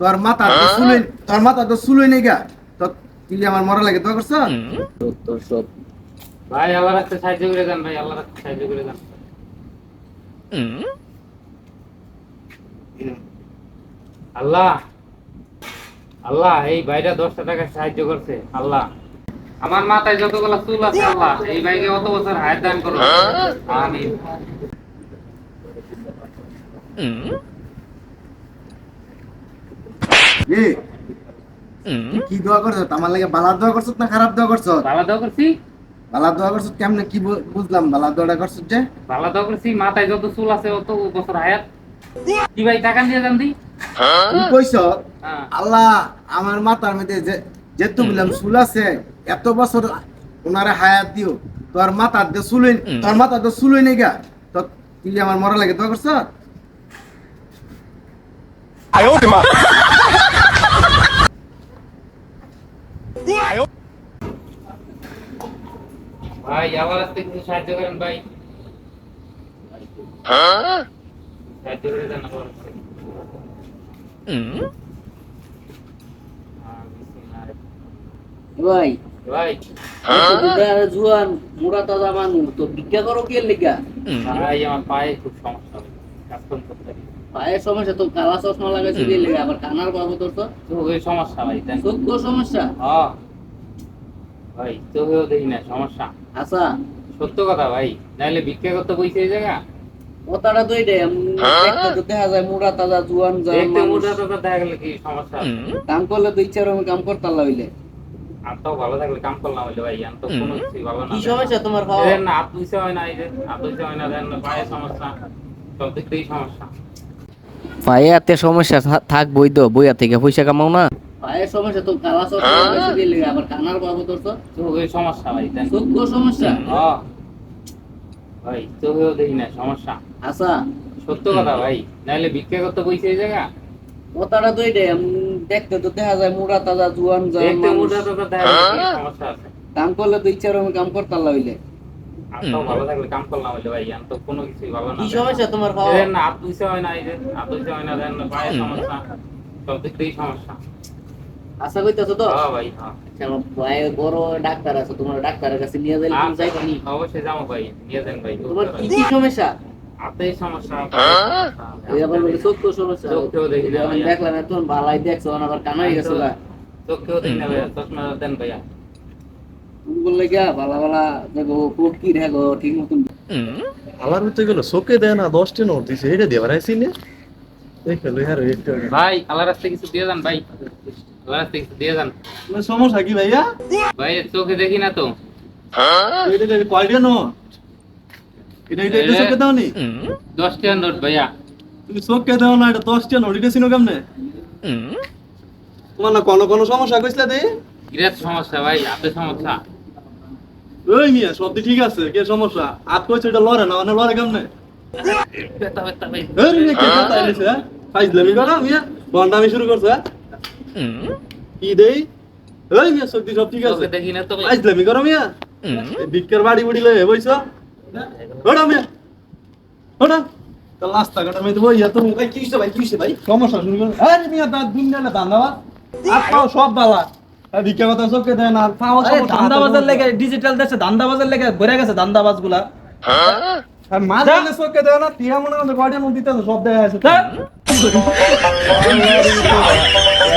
তোর মাথা তো চুলই তোর মাথা তো চুলই নেই গা। তো তুই আমার মরা লাগে দোয়া করছ? তোর সব। ভাই আল্লাহ রাখতে সাহায্য করে দেন ভাই আল্লাহ রাখতে সাহায্য করে দেন। আল্লাহ আল্লাহ এই ভাইটা দশটা টাকা সাহায্য করছে আল্লাহ। আমার মাথায় যতগুলো চুল আছে আল্লাহ এই ভাইকে অত বছর হায়াত দান করো আমিন। এ তুই কি দোয়া করছ? আমার লাগে বালা দোয়া করছ না খারাপ দোয়া করছ? ভালো দাও করছি? বালা দোয়া করছ কেমনে? কি বুঝলাম বালা দোয়াটা করছ যে? ভালো দাও করছি মাথায় যত চুল আছে অত বছর হায়াত। কি ভাই টাকা দিয়ে যান দি। কইছ? হ্যাঁ। আল্লাহ আমার মাথার মধ্যে যে যেহেতু বললাম চুল আছে এত বছর ওনারে হায়াত দিও। তোর মাথার দিয়ে চুলই তোর মাথার দিয়ে চুলই নেই গা তো তুই আমার মরা লাগে দোয়া করছ? আল্লাহ রাস্তায় কিছু সাহায্য করেন ভাই। সাহায্য করে দেন আল্লাহ রাস্তায়। আহ, বিসমিল্লাহ। ভাই। ভাই। জুয়ান মুড়া তাজা মানুষ তো ভিক্ষা করো কে লিগা? ভাই আমার পায়ে খুব সমস্যা করতে পায়ের সমস্যা তো কালা চশমা লাগাইছে কে লিগা? আবার কানার বাবু তোর তো? সমস্যা ভাই চোখ সমস্যা? হ্যাঁ। ভাই চোখেও দেখি না সমস্যা। আচ্ছা। সত্য কথা ভাই নাহলে ভিক্ষা করতে বইছে এই জায়গা? তো এটাই উম, তো দেখা যায় মুড়া তাজা জুয়ান। মোটা টোটা দেখা গেলে কি সমস্যা? কাম করলে তো ইচ্ছা রকম কাম করতে হইলে। আর তো ভালো থাকলে কাম করলাম হইলে ভাই তো কোনো কিছুই ভালো না। কি সমস্যা তোমার খাওয়া? না হয় না এই যে হাত হয় না দেন পায়ে সমস্যা সব দিক থেকেই সমস্যা। পায়ে হাতে সমস্যা থাক বই তো বইয়া থেকে পয়সা কামাও না। পায়ের সমস্যা তো কালা লাগাইছে কে লিগা আবার কানার বাবু তোর তো? চোখের সমস্যা ভাই দেন। চোখ সমস্যা? হ্যাঁ। ভাই চোখেও দেখি না সমস্যা। আচ্ছা। সত্য কথা ভাই নাহলে ভিক্ষা করতে বইছে এই জায়গা? কথাটা তো এটাই দেখতে তো দেখা যায় মুড়া তাজা জুয়ান জওয়ান দেখতে। মোটা টোটা দেখা গেলে কি সমস্যা আছে? কাম করলে তো ইচ্ছা রকম কাম করতে তো ভালো থাকলে কাম করলাম হইলে ভাই তো কোনো কিছুই ভালো না কি সমস্যা তোমার খাওয়া না হাত হয় না এই যে হাত হয় না দেন না পায়ে সমস্যা। সব দিক থেকেই সমস্যা। আশা করতেছো তো? হ্যাঁ ভাই হ্যাঁ। আচ্ছা, আমার ভাই বড় ডাক্তার আছে তোমার ডাক্তারের কাছে নিয়ে যাইলে তুমি যাইবা নি? আচ্ছা, অবশ্যই যাব ভাই নিয়ে যান ভাই তোমার কি কি সমস্যা? হাতেই সমস্যা এই আবার বলে চোখ তো সমস্যা। চোখেও দেখি না। দেখলাম এখন ভালাই দেখছ এখন আবার কানাই গেছো গা। চোখেও দেখি না ভাইয়া চশমা দেন ভাইয়া। তুমি বললে গা ভালা ভালা দেখো কোট কি দেখো ঠিক মতন। আমার ভিতরে গেল চোখে দেয় না দশটা নোট দিছে এটা দিয়ে বেড়াইছি নে। ভাই আল্লাহ রাস্তায় কিছু দিয়ে যান ভাই। দিয়ে যান সমস্যা কি ভাইয়া ভাই চোখে দেখি না তো এটা এটা কয়টা নোট এটা এটা এটা চোখে দাও নি দশটা নোট ভাইয়া তুমি চোখে দাও না এটা দশটা নোট এটা চিনো কেমনে তোমার না কোনো কোনো সমস্যা কইছিলা দে বিরাট সমস্যা ভাই হাতে সমস্যা ওই মিয়া সব ঠিক আছে কে সমস্যা আত কইছে এটা লড়ে না মানে লড়ে কেমনে এই কে কথা আইলিছে হ্যাঁ ফাইজলামি করো মিয়া বন্ডামি শুরু করছে হ্যাঁ? কি দেই। ওই মিয়া সত্যি সব ঠিক আছে। দেখি না তো ভাই করো মিয়া ভিক্ষার বাড়ি বুড়ি লয়ে বইছ ওটা মিয়া। ওটা রাস্তা ঘাটের মধ্যে বই এত ভাই কি ভাই কি ভাই? সমস্যা শুরু করে আরে মিয়া দাঁত দিন না দান্দাবাদ আর পাও সব বালা। আর ভিক্ষা কথা চোখে দেয় না। লেগে ডিজিটাল দেশে ধান্দাবাজের লেগে ভরে গেছে ধান্দাবাজগুলা আর মাঝে চোখে দেয় না তিয়া মনে মধ্যে কয়টা নোট দিতে সব দেয় আছে। 我真真的